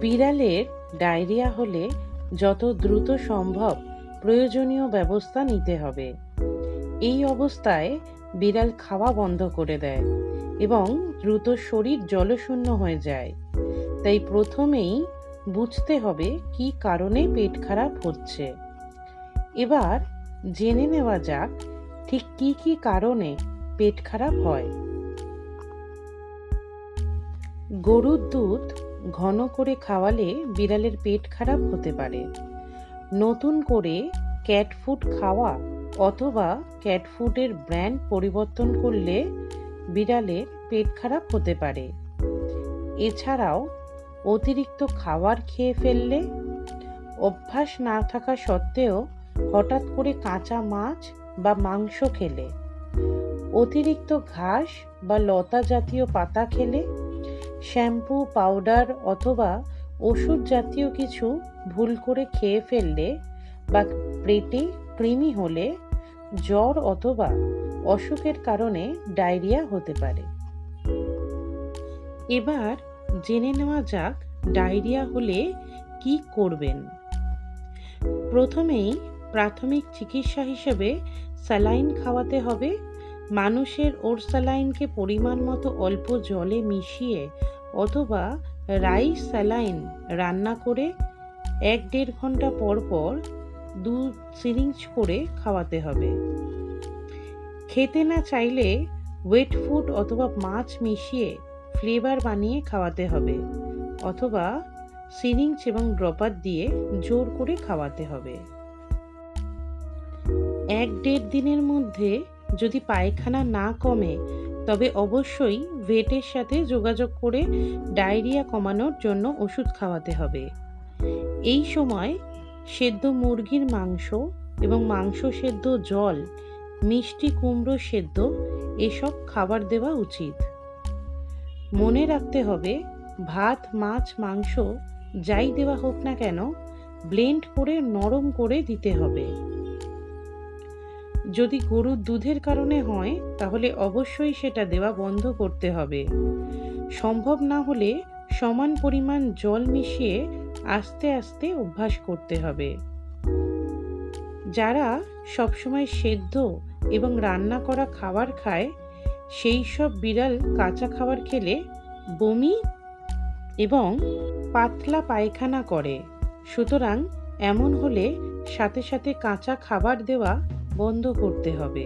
বিড়ালের ডায়রিয়া হলে যত দ্রুত সম্ভব প্রয়োজনীয় ব্যবস্থা নিতে হবে। এই অবস্থায় বিড়াল খাওয়া বন্ধ করে দেয় এবং দ্রুত শরীর জলশূন্য হয়ে যায়। তাই প্রথমেই বুঝতে হবে কি কারণে পেট খারাপ হচ্ছে। এবার জেনে নেওয়া যাক ঠিক কি কি কারণে পেট খারাপ হয়। গরুর দুধ ঘন করে খাওয়ালে বিড়ালের পেট খারাপ হতে পারে। নতুন করে ক্যাট ফুড খাওয়া অথবা ক্যাট ফুডের ব্র্যান্ড পরিবর্তন করলে বিড়ালের পেট খারাপ হতে পারে। এছাড়াও অতিরিক্ত খাবার খেয়ে ফেললে অভ্যাস না থাকা সত্ত্বেও হঠাৎ করে কাঁচা মাছ বা মাংস খেলে। অতিরিক্ত ঘাস বা লতা জাতীয় পাতা খেলে শ্যাম্পু, পাউডার অথবা ওষুধ জাতীয় কিছু ভুল করে খেয়ে ফেললে বা পেটে কৃমি হলে জ্বর অথবা অসুখের কারণে ডায়রিয়া হতে পারে। এবার জেনে নেওয়া যাক ডায়রিয়া হলে কি করবেন। প্রথমেই প্রাথমিক চিকিৎসা হিসেবে স্যালাইন খাওয়াতে হবে মানুষের ওর স্যালাইনকে পরিমাণ মতো অল্প জলে মিশিয়ে অথবা রাইস স্যালাইন রান্না করে এক দেড় ঘণ্টা পর পর দু সিরিঞ্জ করে খাওয়াতে হবে। খেতে না চাইলে ওয়েট ফুড অথবা মাছ মিশিয়ে ফ্লেভার বানিয়ে খাওয়াতে হবে অথবা সিরিঞ্জ এবং ড্রপার দিয়ে জোর করে খাওয়াতে হবে। এক দেড় দিনের মধ্যে যদি পায়খানা না কমে, তবে অবশ্যই ভেটের সাথে যোগাযোগ করে ডায়রিয়া কমানোর জন্য ওষুধ খাওয়াতে হবে। এই সময় সেদ্ধ মুরগির মাংস এবং মাংস সেদ্ধ জল, মিষ্টি কুমড়ো সেদ্ধ এসব খাবার দেওয়া উচিত। মনে রাখতে হবে, ভাত, মাছ, মাংস যাই দেওয়া হোক না কেন ব্লেন্ড করে নরম করে দিতে হবে। যদি গরুর দুধের কারণে হয়, তাহলে অবশ্যই সেটা দেওয়া বন্ধ করতে হবে। সম্ভব না হলে সমান পরিমাণ জল মিশিয়ে আস্তে আস্তে অভ্যাস করতে হবে। যারা সবসময় সেদ্ধ এবং রান্না করা খাবার খায়, সেই সব বিড়াল কাঁচা খাবার খেলে বমি এবং পাতলা পায়খানা করে। সুতরাং এমন হলে সাথে সাথে কাঁচা খাবার দেওয়া বন্ধ করতে হবে।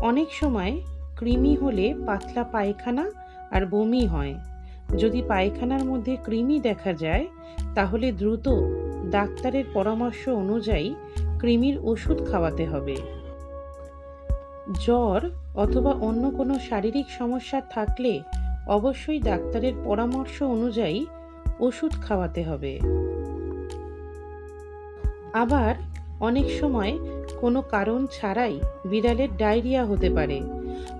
অনেক সময় কৃমি হলে পাতলা পায়খানা আর বমি হয়। যদি পায়খানার মধ্যে কৃমি দেখা যায়, তাহলে দ্রুত ডাক্তারের পরামর্শ অনুযায়ী কৃমির ওষুধ খাওয়াতে হবে। জ্বর অথবা অন্য কোনো শারীরিক সমস্যা থাকলে অবশ্যই ডাক্তারের পরামর্শ অনুযায়ী ওষুধ খাওয়াতে হবে। আবার অনেক সময় কোনো কারণ ছাড়াই বিড়ালের ডায়রিয়া হতে পারে।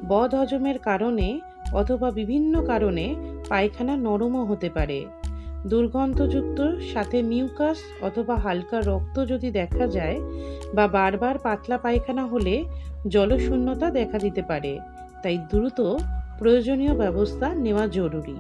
বদ হজমের কারণে অথবা বিভিন্ন কারণে পায়খানা নরমও হতে পারে। দুর্গন্ধযুক্ত, সাথে মিউকাস অথবা হালকা রক্ত যদি দেখা যায় বা বারবার পাতলা পায়খানা হলে জলশূন্যতা দেখা দিতে পারে। তাই দ্রুত প্রয়োজনীয় ব্যবস্থা নেওয়া জরুরি।